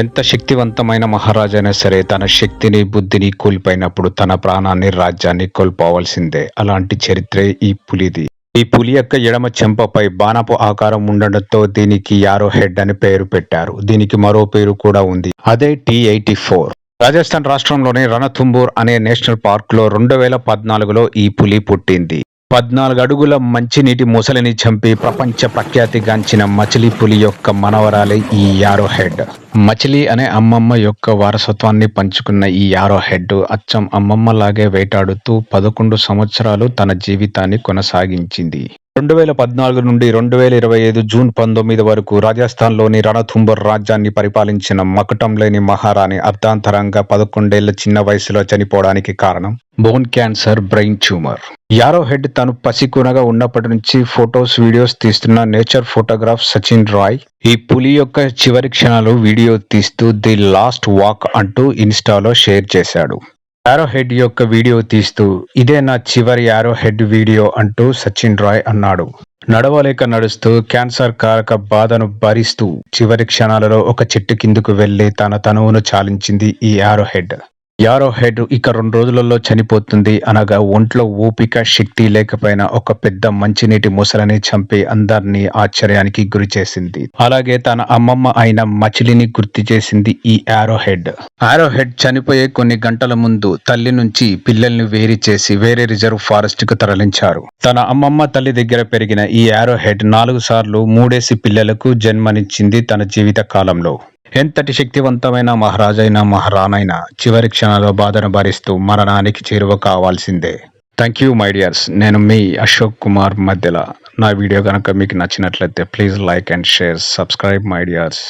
ఎంత శక్తివంతమైన మహారాజైనా సరే తన శక్తిని బుద్ధిని కోల్పోయినప్పుడు తన ప్రాణాన్ని రాజ్యాన్ని కోల్పోవలసిందే. అలాంటి చరిత్రే ఈ పులిది. ఈ పులి యొక్క ఎడమ చెంపపై బాణపు ఆకారం ఉండడంతో దీనికి యారో హెడ్ అని పేరు పెట్టారు. దీనికి మరో పేరు కూడా ఉంది. అదే టీ ఎయిటీ ఫోర్. రాజస్థాన్ రాష్ట్రంలోని రణథుంబూర్ అనే నేషనల్ పార్క్లో రెండు వేల పద్నాలుగులో ఈ పులి పుట్టింది. పద్నాలుగు అడుగుల మంచినీటి ముసలిని చంపి ప్రపంచ ప్రఖ్యాతిగాంచిన మచిలీ పులి యొక్క మనవరాలే ఈ యారో హెడ్ మచిలీ అనే అమ్మమ్మ యొక్క వారసత్వాన్ని పంచుకున్న ఈ యారో హెడ్ అచ్చం అమ్మమ్మ లాగే వేటాడుతూ పదకొండు సంవత్సరాలు తన జీవితాన్ని కొనసాగించింది. రెండు వేల పద్నాలుగు నుండి రెండు వేల ఇరవై ఐదు జూన్ పంతొమ్మిది వరకు రాజస్థాన్లోని రణథుంబర్ రాజ్యాన్ని పరిపాలించిన మకుటం లేని మహారాణి అర్ధాంతరంగా పదకొండేళ్ళ చిన్న వయసులో చనిపోవడానికి కారణం? Bone cancer brain tumour. Arrowhead తను పసికునగా ఉన్నప్పటి నుంచి ఫొటోస్ వీడియోస్ తీస్తున్న నేచర్ ఫోటోగ్రాఫ్ సచిన్ రాయ్ ఈ పులి యొక్క చివరి క్షణాలు వీడియో తీస్తూ ది లాస్ట్ వాక్ అంటూ ఇన్స్టాలో షేర్ చేశాడు. యారో హెడ్ యొక్క వీడియో తీస్తూ ఇదే నా చివరి యారో హెడ్ వీడియో అంటూ సచిన్ రాయ్ అన్నాడు. నడవలేక నడుస్తూ క్యాన్సర్ కారక బాధను భరిస్తూ చివరి క్షణాలలో ఒక చెట్టు కిందకు వెళ్ళి తన తనువును చాలించింది ఈ యారో హెడ్ యారో హెడ్ ఇక రెండు రోజులలో చనిపోతుంది. అనగా ఒంట్లో ఓపిక శక్తి లేకపోయినా ఒక పెద్ద మంచినీటి ముసలని చంపి అందరినీ ఆశ్చర్యానికి గురి చేసింది అలాగే తన అమ్మమ్మ అయిన మచిలిని గుర్తు చేసింది ఈ యారో హెడ్ యారో హెడ్ చనిపోయే కొన్ని గంటల ముందు తల్లి నుంచి పిల్లల్ని వేరు చేసి వేరే రిజర్వ్ ఫారెస్ట్కు తరలించారు. తన అమ్మమ్మ తల్లి దగ్గర పెరిగిన ఈ యారో హెడ్ నాలుగు సార్లు మూడేసి పిల్లలకు జన్మనిచ్చింది తన జీవిత కాలంలో. ఎంతటి శక్తివంతమైన మహారాజైన మహారాణైన చివరి క్షణాల్లో బాధను భరిస్తూ మరణానికి చేరువ కావాల్సిందే. థ్యాంక్ యూ మై డియర్స్ నేను మీ అశోక్ కుమార్ మధ్యల. నా వీడియో కనుక మీకు నచ్చినట్లయితే please like and share subscribe my dears